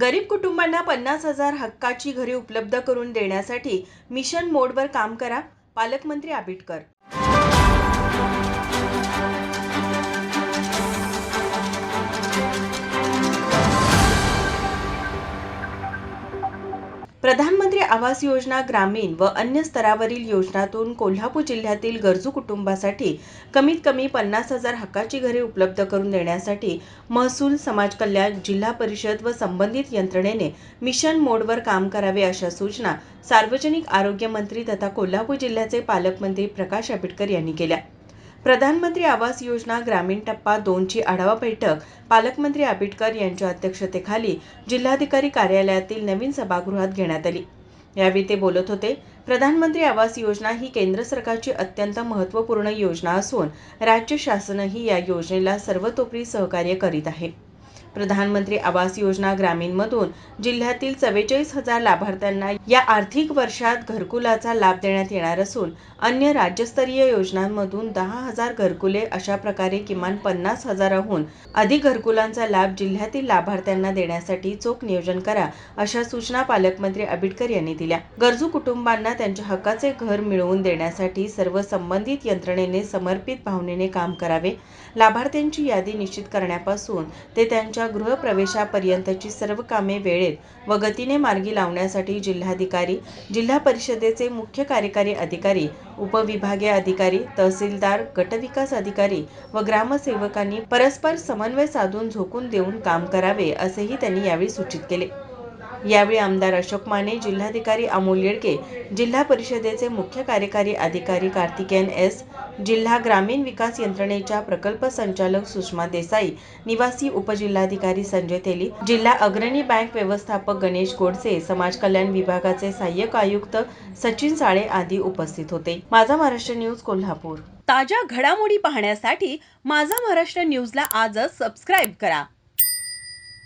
गरीब कुटुंबांना पन्नास हजार हक्काची घरे उपलब्ध करून देण्यासाठी मिशन मोडवर काम करा पालकमंत्री आबिटकर प्रधानमंत्री आवास योजना ग्रामीण व अन्य स्तरावरील योजनातून कोल्हापूर जिल्ह्यातील गरजू कुटुंबासाठी कमीत कमी पन्नास हजार हक्काची घरे उपलब्ध करून देण्यासाठी महसूल समाज कल्याण जिल्हा परिषद व संबंधित यंत्रणेने मिशन मोडवर काम करावे अशा सूचना सार्वजनिक आरोग्य मंत्री तथा कोल्हापूर जिल्ह्याचे पालकमंत्री प्रकाश आंबेडकर यांनी केल्या. प्रधानमंत्री आवास योजना ग्रामीण टप्पा दोनची आढावा बैठक पालकमंत्री आबिटकर यांच्या अध्यक्षतेखाली जिल्हाधिकारी कार्यालयातील नवीन सभागृहात घेण्यात आली. यावेळी ते बोलत होते प्रधानमंत्री आवास योजना ही केंद्र सरकारची अत्यंत महत्त्वपूर्ण योजना असून राज्य शासनही या योजनेला सर्वतोपरी सहकार्य करीत आहे. प्रधानमंत्री आवास योजना ग्रामीणमधून जिल्ह्यातील चव्वेचाळीस हजार लाभार्थ्यांना या आर्थिक वर्षात घरकुलाचा लाभ देण्यात येणार असून अन्य राज्यस्तरीय योजनांमधून दहा हजार घरकुले अशा प्रकारे किमान पन्नास हजाराहून अधिक घरकुलांचा लाभ जिल्ह्यातील लाभार्थ्यांना देण्यासाठी चोख नियोजन करा अशा सूचना पालकमंत्री आबिटकर यांनी दिल्या. गरजू कुटुंबांना त्यांच्या हक्काचे घर मिळवून देण्यासाठी सर्व संबंधित यंत्रणेने समर्पित भावनेने काम करावे. लाभार्थ्यांची यादी निश्चित करण्यापासून ते त्यांच्या गृहप्रवेशापर्यंतची सर्व कामे वेळेत व गतीने मार्गी लावण्यासाठी जिल्हाधिकारी जिल्हा परिषदेचे मुख्य कार्यकारी अधिकारी उपविभागीय अधिकारी तहसीलदार गटविकास अधिकारी व ग्रामसेवकांनी परस्पर समन्वय साधून झोकून देऊन काम करावे असेही त्यांनी यावेळी सूचित केले. यावेळी आमदार अशोक माने जिल्हाधिकारी अमोल येडके जिल्हा परिषदेचे मुख्य कार्यकारी अधिकारी कार्तिकेयन एस जिल्हा ग्रामीण विकास यंत्रणेच्या प्रकल्प संचालक सुषमा देसाई निवासी उपजिल्हाधिकारी संजय तेली जिल्हा अग्रणी बँक व्यवस्थापक गणेश गोडसे समाज कल्याण विभागाचे सहाय्यक आयुक्त सचिन साळे आदी उपस्थित होते. माझा महाराष्ट्र न्यूज कोल्हापूर. ताज्या घडामोडी पाहण्यासाठी माझा महाराष्ट्र न्यूजला आजच सबस्क्राईब करा.